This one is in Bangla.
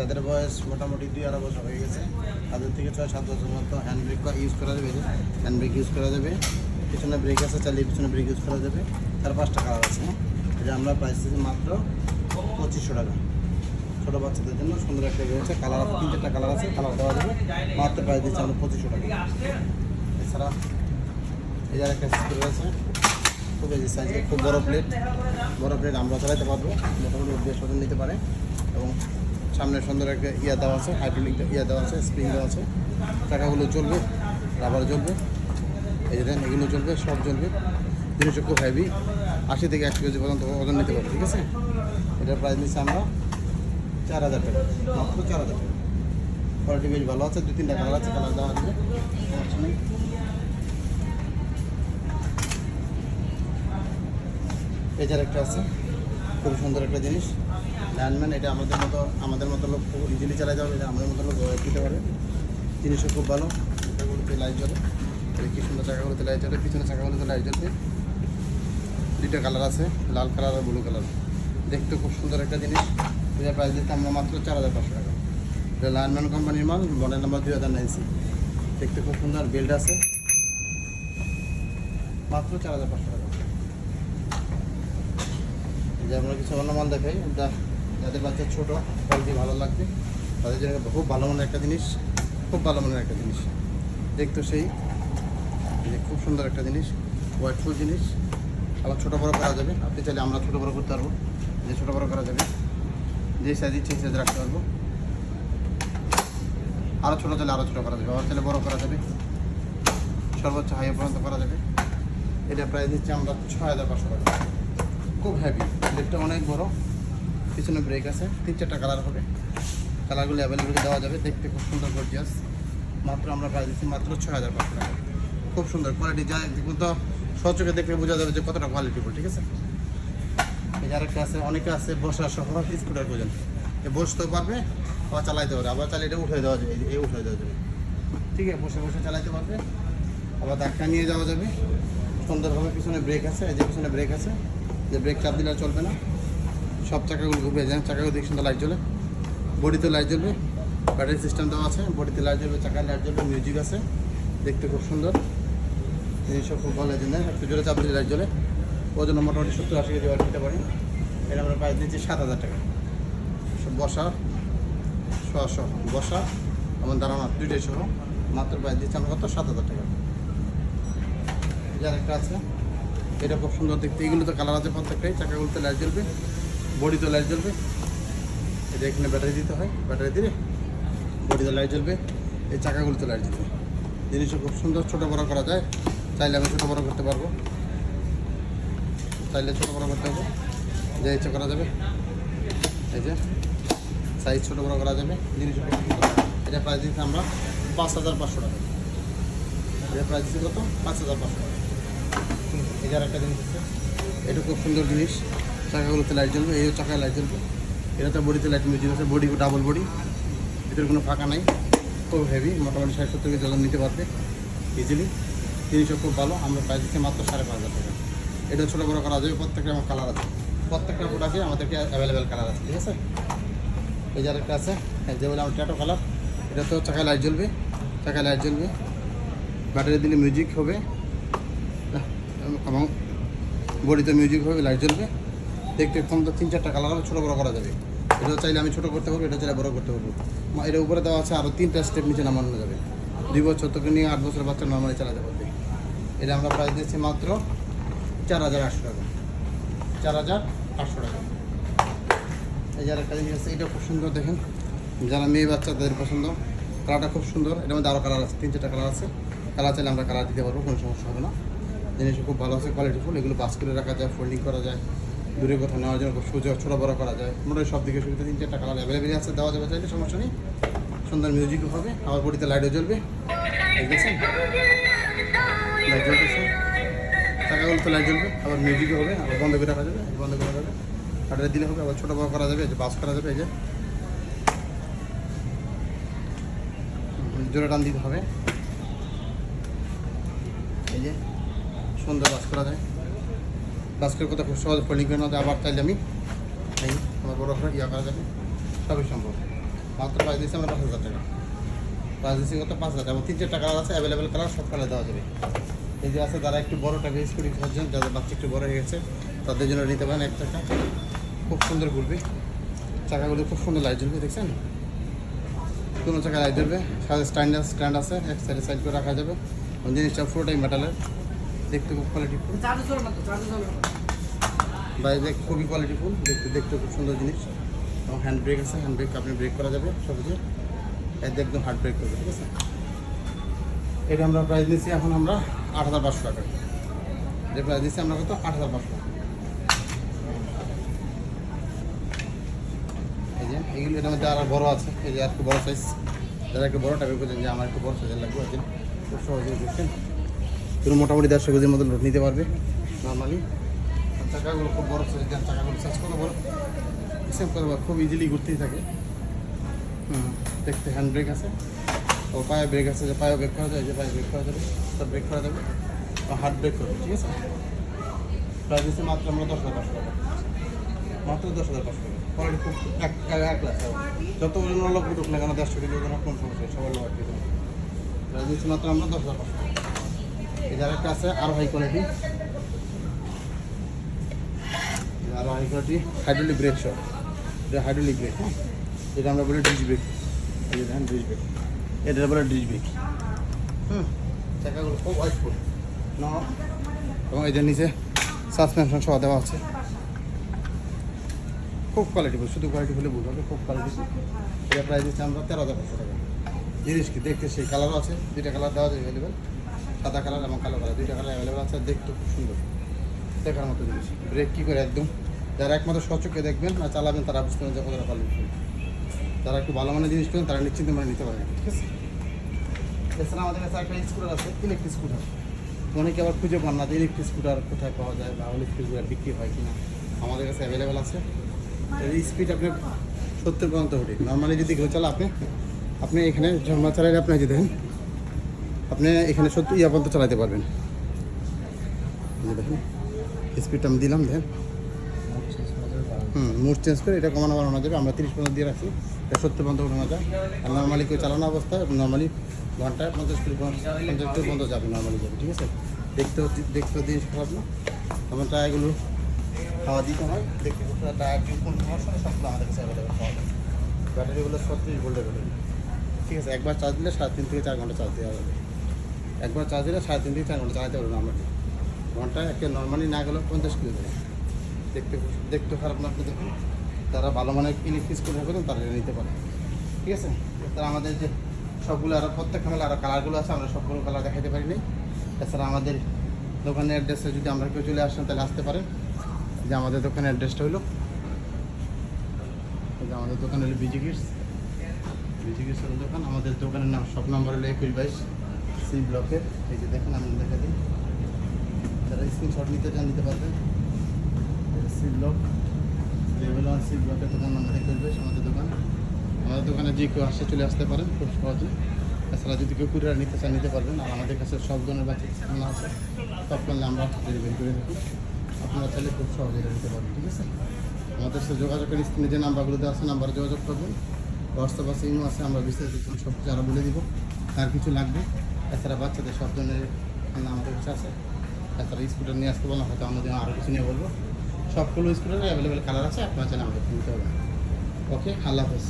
যাদের বয়স মোটামুটি দুই আড়াই বছর হয়ে গেছে, তাদের থেকে ছয় সাত বছর মতো হ্যান্ড ব্রেক ইউজ করা যাবে। হ্যান্ড ব্রেক ইউজ করা যাবে। পিছনে ব্রেক আছে, চালিয়ে পিছনে ব্রেক ইউজ করা যাবে। তার পাঁচটা কালার আছে। এটা আমরা প্রাইস দিচ্ছি মাত্র পঁচিশশো টাকা। ছোটো বাচ্চাদের জন্য সুন্দর একটা রয়েছে কালার আছে তিন চারটা কালার আছে কালার দেওয়া যাবে। মাত্র প্রাইস দিচ্ছি আমরা পঁচিশশো টাকা। এছাড়া এই যার একটা স্কুল আছে খুব এই সাইজে খুব বড় প্লেট বড় প্লেট আমরা চালাতে পারব, মোটামুটি বেশ নিতে পারে। এবং সামনে সুন্দর একটা ইয়া দেওয়া আছে হাইড্রোলিক ইয়া দেওয়া আছে স্প্রিং দেওয়া আছে। চাকাগুলো চলবে রাবার চলবে, এই যে দেখেন এগুলো চলবে, সব চলবে। জিনিসটা খুব হেভি আশি থেকে একশো কেজি পর্যন্ত ওজন নিতে পারবে, ঠিক আছে? এটার প্রাইস নিচ্ছি আমরা চার হাজার টাকা, মাত্র চার হাজার টাকা। কোয়ালিটি বেশ ভালো আছে দু তিনটা কালার আছে কালার দেওয়া সমস্যা এছাড়া একটা আছে খুব সুন্দর একটা জিনিস। ল্যান্ডম্যান এটা আমাদের মতো আমাদের মতো লোক খুব ইজিলি চালা যাবে, এটা আমাদের মতো লোক দিতে পারে। জিনিসও খুব ভালো চাকাগুলোতে লাইট জ্বলে। এটা কি সুন্দর চাকাগুলোতে লাইট জ্বলে, পিছনে চাকাগুলোতে লাইট জ্বলবে দুইটা কালার আছে, লাল কালার আর ব্লু কালার দেখতে খুব সুন্দর একটা জিনিস। এটা প্রাইস দিতে আমরা মাত্র চার হাজার পাঁচশো টাকা। এটা ল্যান্ডম্যান কোম্পানির মাল মডেল নাম্বার দুই হাজার নাইনসি দেখতে খুব সুন্দর বেল্ট আছে। মাত্র চার হাজার পাঁচশো টাকা। যে আমরা কিছু অন্য মাল দেখাই যা যাদের বাচ্চা ছোটো কোয়ালিটি ভালো লাগবে, তাদের জন্য খুব ভালো মানের একটা জিনিস, খুব ভালো মানের একটা জিনিস। দেখতো সেই যে খুব সুন্দর একটা জিনিস হোয়াইটফুল জিনিস। আবার ছোটো বড়ো করা যাবে, আপনি চাইলে আমরা ছোটো বড়ো করতে পারব, যে ছোটো বড়ো করা যাবে। যে সাইজ ইচ্ছে সাইজ রাখতে পারব। আরও ছোটো চাইলে আরও ছোটো করা যাবে, আবার চাইলে বড়ো করা যাবে। সর্বোচ্চ হাই পর্যন্ত করা যাবে। এটা প্রাইস দিচ্ছি আমরা ছয় হাজার পাঁচশো টাকা। খুব হ্যাভি লিফটটা অনেক বড়। পিছনে ব্রেক আছে। তিন চারটা কালার হবে কালারগুলো অ্যাভেলেবেল দেওয়া যাবে। দেখতে খুব সুন্দর গর্জিয়াস মাত্র আমরা প্রাইস দিচ্ছি মাত্র ছয় হাজার পাঁচশো টাকা। খুব সুন্দর কোয়ালিটি যা তো সচকে দেখলে বোঝা যাবে যে কতটা কোয়ালিটিফুল ঠিক আছে? এই যে আরেকটা আছে, অনেকে আছে বসা সহ স্কুটার পর্যন্ত এ বসতেও পারবে, আবার চালাইতে পারবে। আবার চালিয়ে এটা উঠে দেওয়া যাবে, এই- উঠে দেওয়া যাবে। ঠিক আছে, বসে বসে চালাইতে পারবে। আবার ধাক্কা নিয়ে যাওয়া যাবে। সুন্দরভাবে পিছনে ব্রেক আছে, এই যে পিছনে ব্রেক আছে। যে ব্রেক চাপ দিলে চলবে না। সব চাকাগুলো ঘুরবে যায়। চাকাগুলো দেখে সুন্দর লাইট জ্বলে। বডিতে লাইট জ্বলবে। ব্যাটারি সিস্টেম দেওয়া আছে। বডিতে লাইট জ্বলবে, চাকায় লাইট জ্বলবে মিউজিক আছে। দেখতে খুব সুন্দর। জিনিসও খুব ভালো জন্য একটু জোরে চাপ দিলে লাইট জ্বলে। ওজন মোটামুটি সত্তর আশি কেজি ওয়াট দিতে পারি। এটা আমরা প্রাইস দিচ্ছি সাত হাজার টাকা। বসা সহ বসা এবং দাঁড়ানো দুইটাই সহ মাত্র প্রাইস দিচ্ছি আমরা কত? সাত হাজার টাকা। যার একটা আছে, এটা খুব সুন্দর দেখতে। এগুলো তো কালার আছে প্রত্যেকটাই। চাকাগুলোতে লাইট জ্বলবে। বডিতে লাইট জ্বলবে। এটা এখানে ব্যাটারি দিতে হয়, ব্যাটারি দিলে বডি তো লাইট জ্বলবে, এই চাকাগুলোতে লাইট জ্বলবে জিনিসও খুব সুন্দর, ছোটো বড়ো করা যায়। চাইলে আমি ছোটো বড়ো করতে পারব। চাইলে ছোটো বড়ো করতে পারব। যে ইচ্ছে করা যাবে। এই যে সাইজ ছোটো বড়ো করা যাবে। জিনিসও খুব এটা প্রাইস দিচ্ছি আমরা পাঁচ হাজার পাঁচশো টাকা। এটা প্রাইস দিচ্ছি কত? পাঁচ হাজার পাঁচশো টাকা। এটার একটা জিনিস আছে। এটা খুব সুন্দর জিনিস। চাকাগুলোতে লাইট জ্বলবে, এই চাকায় লাইট জ্বলবে। এটাতে বডিতে লাইট মিউজিক আছে, বডি ডাবল বডি ভিতরে কোনো ফাঁকা নাই, খুব হেভি মোটামুটি ষাট সত্তর কেজি নিতে পারবে ইজিলি জিনিসও খুব ভালো, আমরা প্রাইস দিচ্ছি মাত্র সাড়ে পাঁচ হাজার টাকা। এটা ছোটো বড়ো করা যাবে, প্রত্যেকটা আমার কালার আছে। প্রত্যেকটা প্রোডাক্টে আমাদেরকে অ্যাভেলেবেল কালার আছে, ঠিক আছে? এই যে একটা আছে যে বলে আমার ট্যাটো কালার এটা তো চাকায় লাইট জ্বলবে চাকায় লাইট জ্বলবে। ব্যাটারি দিলে মিউজিক হবে বডিতে মিউজিক হবে লাইট জ্বলবে। দেখতে কম তো তিন চারটা কালার ছোটো বড়ো করা যাবে। এটা চাইলে আমি ছোটো করতে পারব, এটা চাইলে বড়ো করতে পারব। এটার উপরে দেওয়া আছে আরও তিনটা স্টেপ নিচে নামানো যাবে। দুই বছর থেকে নিয়ে আট বছর বাচ্চা নর্মালি চালাতে পারবে এটা আমরা প্রাইস দিচ্ছি মাত্র চার হাজার আটশো টাকা। চার হাজার আটশো টাকা। এই যার একটা জিনিস আছে এটা খুব সুন্দর দেখেন। যারা মেয়ে বাচ্চা, তাদের পছন্দ। কালারটা খুব সুন্দর। এটার মধ্যে আরও কালার আছে, তিন চারটা কালার আছে। কালার চাইলে আমরা কালার দিতে পারব, কোনো সমস্যা হবে না। জিনিসটা খুব ভালো আছে কোয়ালিটিফুল এগুলো বাস করে রাখা যায় ফোল্ডিং করা যায়। দূরে কোথাও নেওয়ার জন্য খুব সুযোগ ছোটো বড়ো করা যায়। মোটামুটি সব দিকে সুবিধা। তিন চারটা কালার অ্যাভেলেবেল আছে, দেওয়া যাবে, চাইলে সমস্যা নেই। সুন্দর মিউজিকও হবে, আবার বডিতে লাইটও জ্বলবে। দেখেছেন? লাইট জ্বলতেছে। চাকাগুলো তো লাইট জ্বলবে, আবার মিউজিকও হবে, আবার বন্ধ করে রাখা যাবে, বন্ধ করে যাবে। হাটারে দিলে হবে, আবার ছোটো বড়ো করা যাবে যে বাস করা যাবে, এই যে। জোরে টান দিতে হবে। এই যে, সুন্দর বাস করা যায়। বাস কথা খুব সহজ ফোল্ডিং করে নেওয়া আবার চাইলে আমি এই আমার বড় করে ইয়া করা যাবে। সবই সম্ভব। মাত্র প্রাইস দিচ্ছি আমরা পাঁচ হাজার টাকা। প্রাইস দিচ্ছি কত? পাঁচ হাজার। টাকা এবং তিন চারটা কালার আছে অ্যাভেলেবেল কালার সব কালার দেওয়া যাবে। এই যে আছে, যারা একটু বড় টাকা স্কুটি খাচ্ছেন যাদের বাচ্চা একটু বড় হয়ে গেছে, তাদের জন্য নিতে পারেন এক টাকা। খুব সুন্দর ঘুরবে। চাকাগুলো খুব সুন্দর লাইট জ্বলবে, দেখছেন? কোনো চাকা লাইট জ্বলবে। সাথে স্ট্যান্ড স্ট্যান্ড আছে, এক সাইডে সাইড করে রাখা যাবে। জিনিসটা পুরোটাই মেটালের দেখতে খুব চলবে না বাইরে খুবই কোয়ালিটিফুল দেখতে দেখতে খুব সুন্দর জিনিস। এবং হ্যান্ড ব্রেক আছে হ্যান্ড ব্রেক আপনি ব্রেক করা যাবে সহজে। এতে একদম হার্ড ব্রেক করবে ঠিক আছে? এটা আমরা প্রাইস নিচ্ছি এখন আমরা আট হাজার পাঁচশো টাকা। যে প্রাইস দিচ্ছি আমরা কত? আট হাজার পাঁচশো। এই যে এইগুলো এটার মধ্যে আরও বড় আছে। এই যে আর একটু বড় সাইজ যারা একটু বড় টাইপের করছেন যে আমার একটু বড় সাইজের লাগবে আছে খুব সহজে দেখছেন। তুমি মোটামুটি দেড়শো কেজির মতো লোড নিতে পারবে। নর্মালি চাকাগুলো খুব বড় সাইজ দেন চাকাগুলো সাইজ কত বড় সেম কত খুব ইজিলি ঘুরতেই থাকে। হুম, দেখতে হ্যান্ড ব্রেক আছে। ও পায়ে ব্রেক আছে যে পায়ে ব্রেক করা যায়, যে পায়ে ব্রেক করা যাবে সব ব্রেক করা যাবে। ও হার্ড ব্রেক করবে, ঠিক আছে? প্রাইস দিচ্ছে মাত্র আমরা দশ হাজার পাঁচশো টাকা। মাত্র দশ হাজার পাঁচশো টাকা। কোয়ালিটি খুব এক এক লাখ যত অন্য লোক উঠুক না কেন দেড়শো কেজি ওজন কোন সমস্যা সবার লোক প্রাইস দিচ্ছি মাত্র আমরা দশ হাজার পাঁচশো টাকা। এদের একটা আছে আরও হাই কোয়ালিটি আরও high quality hydraulic brake shop এটা হাইড্রোলিক ব্রেক হ্যাঁ? এটা আমরা বলি ডিস ব্রেক এই যে দেখেন ডিস ব্রেক এটা বলে ডিস ব্রেক হুম, চাকাগুলো খুব ওয়াইটফুল ন, এবং যে নিচে সাসপেনশন সহ দেওয়া আছে। খুব কোয়ালিটিফুল শুধু কোয়ালিটি হলে হবে, খুব কোয়ালিটিফুল এটা প্রাইস দিচ্ছে আমরা তেরো হাজার পাঁচশো টাকা। জিনিস কি, দেখতে সেই কালারও আছে, দুইটা কালার দেওয়া যায় অ্যাভেলেবেল সাদা কালার এবং কালো কালার, দুইটা কালার অ্যাভেলেবেল আছে, দেখতে খুব সুন্দর। দেখার মতো জিনিস। ব্রেক কী করে একদম? যারা একমাত্র সচক্ষে দেখবেন আর চালাবেন, তারা বুঝতে পারেন যে কতটা কোয়ালিটি যারা একটু ভালো মানের জিনিস করেন তারা নিশ্চিন্ত মানে নিতে পারেন, ঠিক আছে? এছাড়া আমাদের কাছে একটা স্কুটার আছে ইলেকট্রিক স্কুটার অনেকে আবার খুঁজে পান না যে ইলেকট্রিক স্কুটার কোথায় পাওয়া যায় বা ইলেকট্রিক স্কুটার বিক্রি হয় কিনা। আমাদের কাছে অ্যাভেলেবেল আছে। স্পিড আপনি সত্তর পর্যন্ত ওঠে। নর্মালি যদি কেউ চালা আপনি আপনি এখানে ঝর্মা আপনি যদি দেখেন আপনি এখানে সত্তর ইয়া পর্যন্ত চালাতে পারবেন। দেখেন স্পিডটা আমি দিলাম দেখেন হুম মুড চেঞ্জ করে এটা কমানো বাড়ানো যাবে আমরা তিরিশ পর্যন্ত দিয়ে রাখছি। এটা সত্তর পর্যন্ত উঠানো যায় আর নর্মালি কেউ চালানো অবস্থায় নর্মালি ঘন্টায় পঞ্চাশ কিলো পঞ্চাশ কিলো পর্যন্ত যাবে নর্মালি যাবে, ঠিক আছে? দেখতেও দেখতেও জিনিস খারাপ না। আমার টায়ারগুলো খাওয়া দিতে হয়। দেখতে টায়ার কোন সমস্যা, সবগুলো আমাদের কাছে অ্যাভেলেবেল পাওয়া যায়। ব্যাটারিগুলো ছত্রিশ ভোল্টের ঠিক আছে, একবার চার্জ দিলে সাড়ে তিন থেকে চার ঘণ্টা চার্জ দেওয়া যাবে। একবার চার্জ দিলে সাড়ে তিন থেকে চার ঘণ্টা চালাতে পারবেন আমরা। ঘন্টায় একে নর্মালি না গেলেও পঞ্চাশ কিলো দেবে। দেখতে দেখতে খারাপ না আপনি দেখুন তারা ভালো মানের ইলেকট্রিক স্কুটার করেন তারা নিতে পারে। ঠিক আছে? তারা আমাদের যে সবগুলো আরও প্রত্যেক মেলা আরও কালারগুলো আছে, আমরা সবগুলো কালার দেখাতে পারি নাই। এছাড়া আমাদের দোকানের অ্যাড্রেসে যদি আমরা কেউ চলে আসেন, তাহলে আসতে পারেন। যে আমাদের দোকানের অ্যাড্রেসটা হলো আমাদের দোকান হলো বিজি কিটস বিজি কিটসের দোকান, আমাদের দোকানের নাম, সব নম্বর হলো একুশ বাইশ। সি ব্লকের, এই যে দেখেন, আমি দেখা দিই। যারা স্ক্রিনশট নিতে চান, নিতে পারবেন। C block, level one C ব্লকের দোকান নাম্বার বাইশ আমাদের দোকান। আমাদের দোকানে যে কেউ আসে, চলে আসতে পারেন খুব সহজে। এছাড়া যদি কেউ কুরিয়ার নিতে চান, নিতে পারবেন। আর আমাদের কাছে সব ধরনের বাচ্চা আছে। সব করলে আমরা ডেলিভারি করে থাকি আপনারা চাইলে খুব সহজে নিতে পারবেন, ঠিক আছে? আমাদের সাথে যোগাযোগের স্ক্রিনে যে নাম্বারগুলো দেওয়া আছে, নাম্বারে যোগাযোগ করবেন। হোয়াটসঅ্যাপ আছে, ইমো আছে, আমরা বিস্তারিত সব কিছু আরও বলে দিব। আর কিছু লাগবে? এছাড়া বাচ্চাদের সব ধরনের খেলনা আমাদের কাছে আছে। এছাড়া স্কুটার নিয়ে আসতে বললাম, হয়তো আমাদের আরও কিছু নিয়ে বলব। সবগুলো স্কুলের অ্যাভেলেবেল কালার আছে, আপনার জন্য আমাদের কিনতে হবে ওকে আল্লাহ হাফেজ।